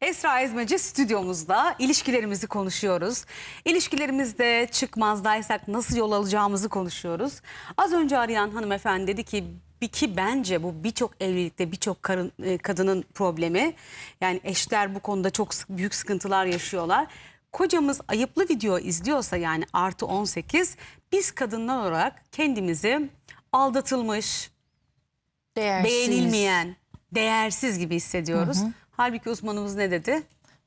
Esra Ezmeci stüdyomuzda ilişkilerimizi konuşuyoruz. İlişkilerimizde çıkmazdaysak nasıl yol alacağımızı konuşuyoruz. Az önce arayan hanımefendi dedi ki ki bence bu birçok evlilikte birçok e, kadının problemi. Yani eşler bu konuda çok sık- büyük sıkıntılar yaşıyorlar. Kocamız ayıplı video izliyorsa yani artı 18 biz kadınlar olarak kendimizi aldatılmış, Değersiz. beğenilmeyen, değersiz gibi hissediyoruz. Halbuki uzmanımız ne dedi?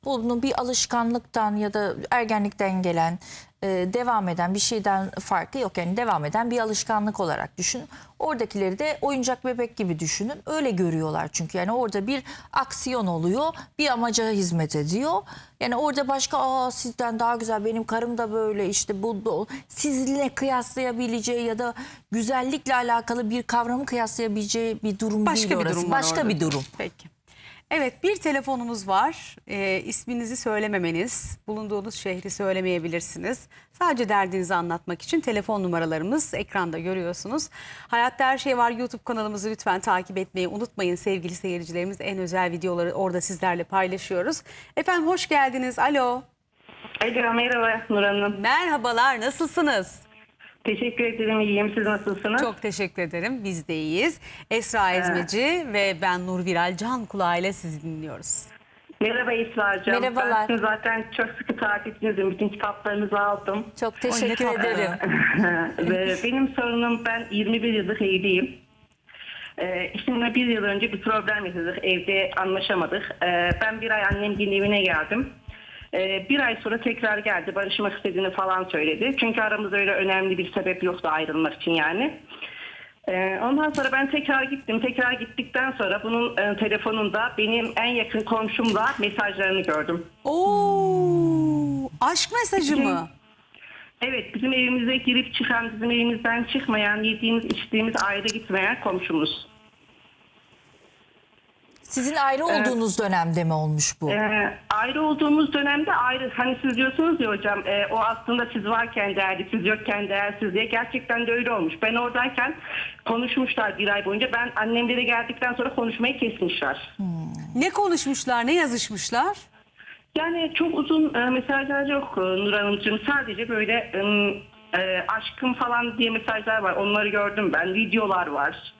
Bunu bir alışkanlıktan ya da ergenlikten gelen, e, devam eden bir şeyden farkı yok. Yani devam eden bir alışkanlık olarak düşün. Oradakileri de oyuncak bebek gibi düşünün. Öyle görüyorlar çünkü. Yani orada bir aksiyon oluyor, bir amaca hizmet ediyor. Yani orada başka aa sizden daha güzel benim karım da böyle işte bu da o." sizinle kıyaslayabileceği ya da güzellikle alakalı bir kavramı kıyaslayabileceği bir durum Başka değil bir orası. durum var Başka orada. bir durum. Peki. Evet bir telefonumuz var. Ee, isminizi söylememeniz, bulunduğunuz şehri söylemeyebilirsiniz. Sadece derdinizi anlatmak için telefon numaralarımız ekranda görüyorsunuz. Hayatta Her Şey Var YouTube kanalımızı lütfen takip etmeyi unutmayın sevgili seyircilerimiz. En özel videoları orada sizlerle paylaşıyoruz. Efendim hoş geldiniz. Alo. Alo merhaba Nur Hanım. Merhabalar nasılsınız? Teşekkür ederim iyiyim. Siz nasılsınız? Çok teşekkür ederim. Biz de iyiyiz. Esra Ezmeci ve ben Nur Viral Can Kulağı ile sizi dinliyoruz. Merhaba Esra'cığım. Merhabalar. Ben sizin zaten çok sıkı takipçinizim. Bütün kitaplarınızı aldım. Çok teşekkür ederim. Ve benim sorunum ben 21 yıllık evliyim. Ee, eşimle bir yıl önce bir problem yaşadık. Evde anlaşamadık. Ee, ben bir ay annemgin evine geldim. Ee, bir ay sonra tekrar geldi. Barışmak istediğini falan söyledi. Çünkü aramızda öyle önemli bir sebep yoktu ayrılmak için yani. Ee, ondan sonra ben tekrar gittim. Tekrar gittikten sonra bunun e, telefonunda benim en yakın komşumla mesajlarını gördüm. Oo, aşk mesajı mı? Evet bizim evimize girip çıkan, bizim evimizden çıkmayan, yediğimiz içtiğimiz ayrı gitmeyen komşumuz. Sizin ayrı olduğunuz dönemde mi olmuş bu? Ee, ayrı olduğumuz dönemde ayrı. Hani siz diyorsunuz ya hocam e, o aslında siz varken değerli, siz yokken değersiz diye. Gerçekten de öyle olmuş. Ben oradayken konuşmuşlar bir ay boyunca. Ben annemlere geldikten sonra konuşmayı kesmişler. Ne konuşmuşlar, ne yazışmışlar? Yani çok uzun e, mesajlar yok e, Nur Hanımcığım. Sadece böyle e, e, aşkım falan diye mesajlar var. Onları gördüm ben. Videolar var.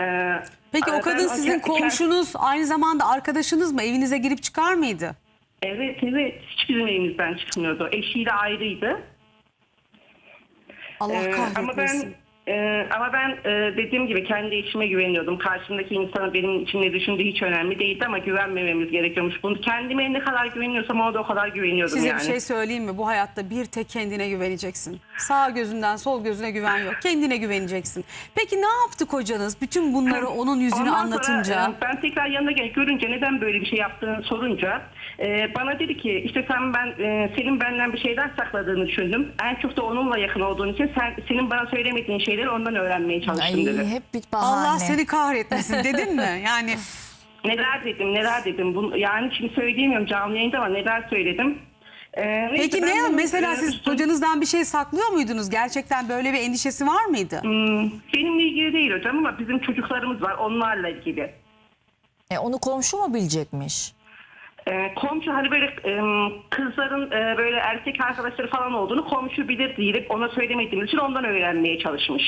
E, Peki o ben kadın sizin gerçekten- komşunuz, aynı zamanda arkadaşınız mı? Evinize girip çıkar mıydı? Evet evet. Hiç bizim evimizden çıkmıyordu. Eşiyle ayrıydı. Allah Ee, ama ben kahretmesin. E, ama ben e, dediğim gibi kendi eşime güveniyordum. Karşımdaki insanın benim için ne düşündüğü hiç önemli değildi ama güvenmememiz gerekiyormuş. Bunu kendime ne kadar güveniyorsam ona da o kadar güveniyordum Size yani. bir şey söyleyeyim mi? Bu hayatta bir tek kendine güveneceksin. Sağ gözünden sol gözüne güven yok. Kendine güveneceksin. Peki ne yaptı kocanız? Bütün bunları onun yüzüne Ondan sonra, anlatınca. e, ben tekrar yanına gel görünce neden böyle bir şey yaptığını sorunca e, bana dedi ki işte sen ben e, senin benden bir şeyler sakladığını düşündüm. En çok da onunla yakın olduğun için sen senin bana söylemediğin şeyleri ondan öğrenmeye çalıştım Ay dedi. hep bir bahane. Allah seni kahretmesin dedin mi? Yani Neler dedim neler dedim. Bunu, yani şimdi söyleyemiyorum canlı yayında ama neler söyledim. Ee, neyse, peki ben ne bunu, mesela siz üstüm- kocanızdan bir şey saklıyor muydunuz? Gerçekten böyle bir endişesi var mıydı? Hmm, benimle ilgili değil hocam ama bizim çocuklarımız var onlarla ilgili. E, onu komşu mu bilecekmiş? Ee, komşu hani böyle e, kızların e, böyle erkek arkadaşları falan olduğunu komşu bilir deyip ona söylemediğimiz için ondan öğrenmeye çalışmış.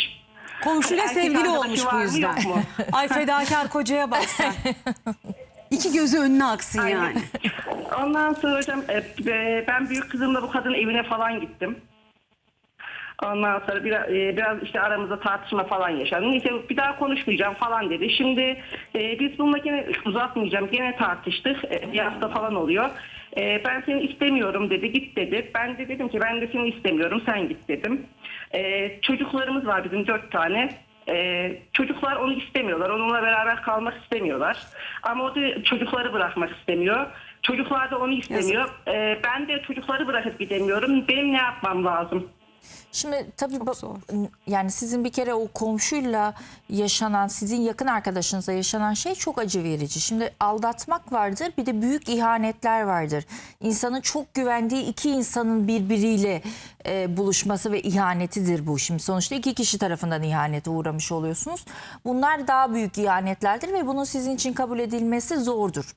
Komşuyla Erkek sevgili arkadaşı olmuş var bu mı, yüzden. yok mu? Ay fedakar kocaya bak sen. İki gözü önüne aksın Aynen. yani. Ondan sonra hocam e, e, ben büyük kızımla bu kadın evine falan gittim. Ondan sonra biraz, e, biraz işte aramızda tartışma falan yaşandı. Neyse bir daha konuşmayacağım falan dedi. Şimdi e, biz bununla gene uzatmayacağım. Gene tartıştık. E, bir hafta falan oluyor. E, ben seni istemiyorum dedi. Git dedi. Ben de dedim ki ben de seni istemiyorum. Sen git dedim. E, çocuklarımız var bizim dört tane. Ee, çocuklar onu istemiyorlar. Onunla beraber kalmak istemiyorlar. Ama o da çocukları bırakmak istemiyor. Çocuklar da onu istemiyor. Ee, ben de çocukları bırakıp gidemiyorum. Benim ne yapmam lazım? Şimdi tabii ba- zor. yani sizin bir kere o komşuyla yaşanan, sizin yakın arkadaşınızla yaşanan şey çok acı verici. Şimdi aldatmak vardır, bir de büyük ihanetler vardır. İnsanın çok güvendiği iki insanın birbiriyle e, buluşması ve ihanetidir bu. Şimdi sonuçta iki kişi tarafından ihanete uğramış oluyorsunuz. Bunlar daha büyük ihanetlerdir ve bunun sizin için kabul edilmesi zordur.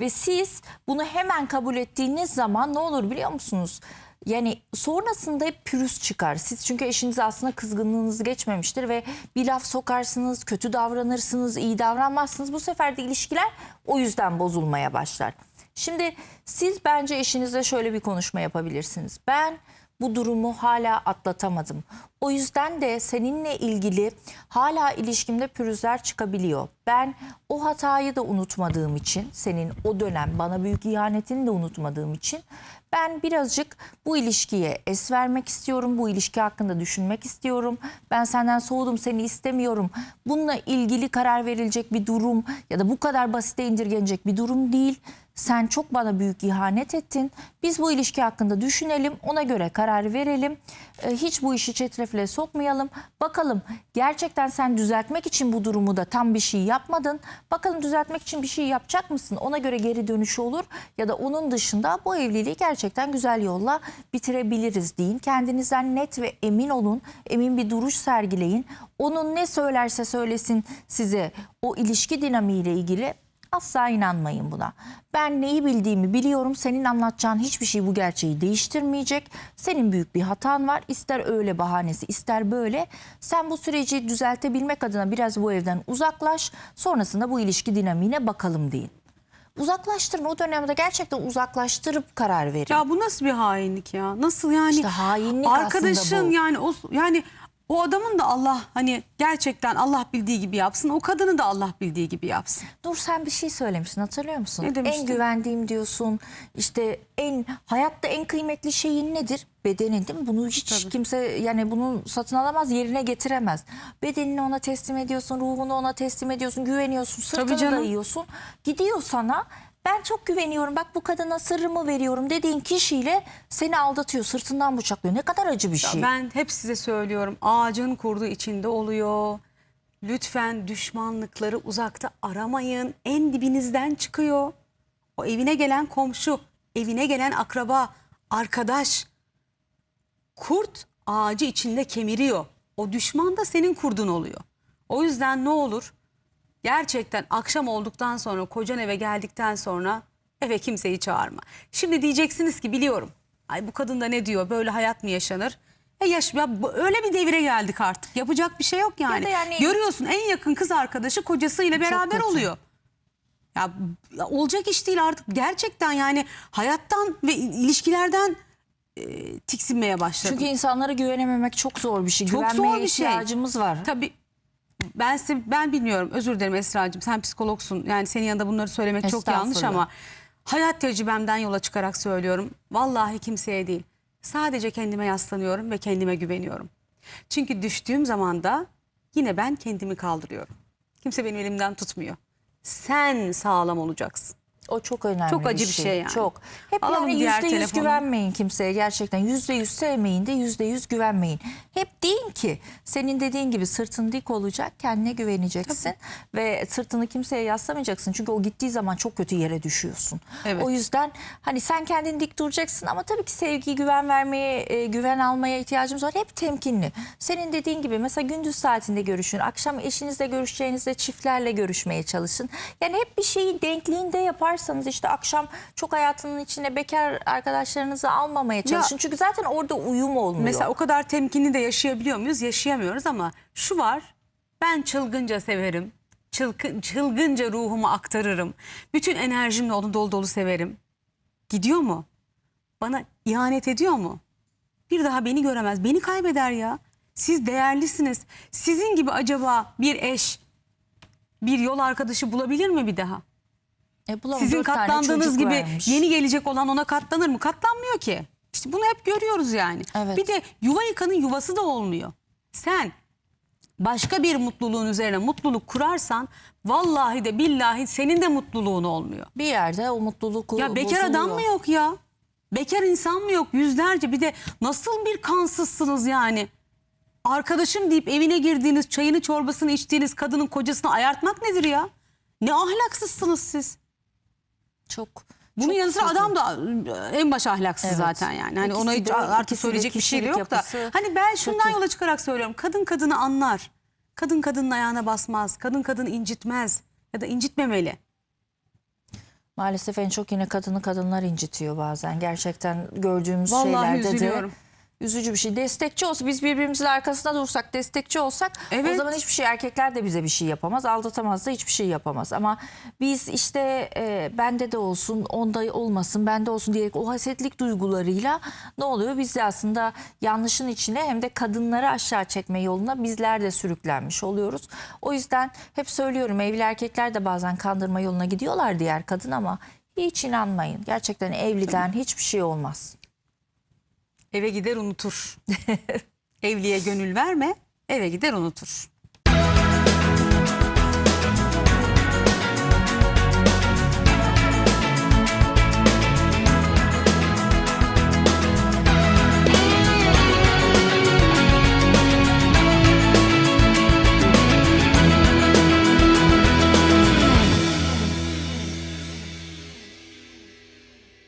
Ve siz bunu hemen kabul ettiğiniz zaman ne olur biliyor musunuz? Yani sonrasında hep pürüz çıkar. Siz çünkü eşinize aslında kızgınlığınız geçmemiştir ve bir laf sokarsınız, kötü davranırsınız, iyi davranmazsınız. Bu sefer de ilişkiler o yüzden bozulmaya başlar. Şimdi siz bence eşinizle şöyle bir konuşma yapabilirsiniz. Ben bu durumu hala atlatamadım. O yüzden de seninle ilgili hala ilişkimde pürüzler çıkabiliyor. Ben o hatayı da unutmadığım için, senin o dönem bana büyük ihanetini de unutmadığım için ben birazcık bu ilişkiye es vermek istiyorum. Bu ilişki hakkında düşünmek istiyorum. Ben senden soğudum, seni istemiyorum. Bununla ilgili karar verilecek bir durum ya da bu kadar basite indirgenecek bir durum değil. Sen çok bana büyük ihanet ettin. Biz bu ilişki hakkında düşünelim, ona göre karar verelim. Ee, hiç bu işi çetrefile sokmayalım. Bakalım gerçekten sen düzeltmek için bu durumu da tam bir şey yapmadın. Bakalım düzeltmek için bir şey yapacak mısın? Ona göre geri dönüşü olur ya da onun dışında bu evliliği gerçekten güzel yolla bitirebiliriz deyin. Kendinizden net ve emin olun. Emin bir duruş sergileyin. Onun ne söylerse söylesin size o ilişki dinamiğiyle ilgili Asla inanmayın buna. Ben neyi bildiğimi biliyorum. Senin anlatacağın hiçbir şey bu gerçeği değiştirmeyecek. Senin büyük bir hatan var. İster öyle bahanesi ister böyle. Sen bu süreci düzeltebilmek adına biraz bu evden uzaklaş. Sonrasında bu ilişki dinamiğine bakalım deyin. Uzaklaştırın o dönemde gerçekten uzaklaştırıp karar verin. Ya bu nasıl bir hainlik ya? Nasıl yani? İşte hainlik Arkadaşın aslında bu. yani o yani o adamın da Allah hani gerçekten Allah bildiği gibi yapsın. O kadını da Allah bildiği gibi yapsın. Dur sen bir şey söylemişsin hatırlıyor musun? Ne demiştin? En güvendiğim diyorsun. İşte en hayatta en kıymetli şeyin nedir? Bedenin değil mi? Bunu hiç Tabii. kimse yani bunu satın alamaz, yerine getiremez. Bedenini ona teslim ediyorsun, ruhunu ona teslim ediyorsun, güveniyorsun, sırtını canım. dayıyorsun. Gidiyor sana ben çok güveniyorum bak bu kadına sırrımı veriyorum dediğin kişiyle seni aldatıyor, sırtından bıçaklıyor. Ne kadar acı bir şey. Ben hep size söylüyorum ağacın kurdu içinde oluyor. Lütfen düşmanlıkları uzakta aramayın. En dibinizden çıkıyor. O evine gelen komşu, evine gelen akraba, arkadaş. Kurt ağacı içinde kemiriyor. O düşman da senin kurdun oluyor. O yüzden ne olur? Gerçekten akşam olduktan sonra kocan eve geldikten sonra eve kimseyi çağırma. Şimdi diyeceksiniz ki biliyorum. Ay bu kadın da ne diyor? Böyle hayat mı yaşanır? E yaş ya bu- öyle bir devire geldik artık. Yapacak bir şey yok yani. da yani- Görüyorsun en yakın kız arkadaşı kocasıyla beraber kötü. oluyor. Ya, ya olacak iş değil artık. Gerçekten yani hayattan ve ilişkilerden e, tiksinmeye başladım. Çünkü insanlara güvenememek çok zor bir şey. Çok Güvenmeye zor bir şey. ihtiyacımız var. Tabii ben size, ben bilmiyorum özür dilerim Esra'cığım sen psikologsun yani senin yanında bunları söylemek çok yanlış ama hayat tecrübemden yola çıkarak söylüyorum. Vallahi kimseye değil sadece kendime yaslanıyorum ve kendime güveniyorum. Çünkü düştüğüm zaman da yine ben kendimi kaldırıyorum. Kimse benim elimden tutmuyor. Sen sağlam olacaksın. O çok önemli Çok acı bir şey yani. Çok. Hep Alalım yani diğer yüzde yüz telefonu. güvenmeyin kimseye gerçekten. Yüzde yüz sevmeyin de yüzde yüz güvenmeyin. Hep deyin ki senin dediğin gibi sırtın dik olacak kendine güveneceksin. Ve sırtını kimseye yaslamayacaksın. Çünkü o gittiği zaman çok kötü yere düşüyorsun. Evet. O yüzden hani sen kendin dik duracaksın ama tabii ki sevgi, güven vermeye, e, güven almaya ihtiyacımız var. Hep temkinli. Senin dediğin gibi mesela gündüz saatinde görüşün. Akşam eşinizle görüşeceğinizde çiftlerle görüşmeye çalışın. Yani hep bir şeyi denkliğinde yaparsanız işte akşam çok hayatının içine bekar arkadaşlarınızı almamaya çalışın. Çünkü zaten orada uyum olmuyor. Mesela o kadar temkinli de yaşayabiliyor muyuz? Yaşayamıyoruz ama şu var. Ben çılgınca severim. Çılgın, çılgınca ruhumu aktarırım. Bütün enerjimle onu dolu dolu severim. Gidiyor mu? Bana ihanet ediyor mu? Bir daha beni göremez. Beni kaybeder ya. Siz değerlisiniz. Sizin gibi acaba bir eş, bir yol arkadaşı bulabilir mi bir daha? E, bulamam, Sizin dört tane katlandığınız çocuk gibi vermiş. yeni gelecek olan ona katlanır mı? Katlanmıyor ki. İşte bunu hep görüyoruz yani. Evet. Bir de yuva yıkanın yuvası da olmuyor. Sen başka bir mutluluğun üzerine mutluluk kurarsan vallahi de billahi senin de mutluluğun olmuyor. bir yerde o mutluluk Ya bekar adam mı yok ya? Bekar insan mı yok? Yüzlerce bir de nasıl bir kansızsınız yani? Arkadaşım deyip evine girdiğiniz, çayını çorbasını içtiğiniz kadının kocasını ayartmak nedir ya? Ne ahlaksızsınız siz. Çok Bunun çok yanı sıra adam da e, en baş ahlaksız Evet. zaten yani. Hani İkisi ona hiç de- artık söyleyecek bir şey yok da. Hani ben şundan kötü. yola çıkarak söylüyorum. Kadın kadını anlar. Kadın kadının ayağına basmaz. Kadın kadını incitmez. Ya da incitmemeli. Maalesef en çok yine kadını kadınlar incitiyor bazen. Gerçekten gördüğümüz Vallahi şeylerde üzülüyorum. de üzücü bir şey. Destekçi olsa biz birbirimizin arkasında dursak, destekçi olsak Evet. o zaman hiçbir şey erkekler de bize bir şey yapamaz. Aldatamaz da hiçbir şey yapamaz. Ama biz işte e, bende de olsun, onda olmasın, bende olsun diyerek o hasetlik duygularıyla ne oluyor? Biz de aslında yanlışın içine hem de kadınları aşağı çekme yoluna bizler de sürüklenmiş oluyoruz. O yüzden hep söylüyorum evli erkekler de bazen kandırma yoluna gidiyorlar diğer kadın ama hiç inanmayın. Gerçekten evliden hiçbir şey olmaz. Eve gider unutur. Evliye gönül verme. Eve gider unutur.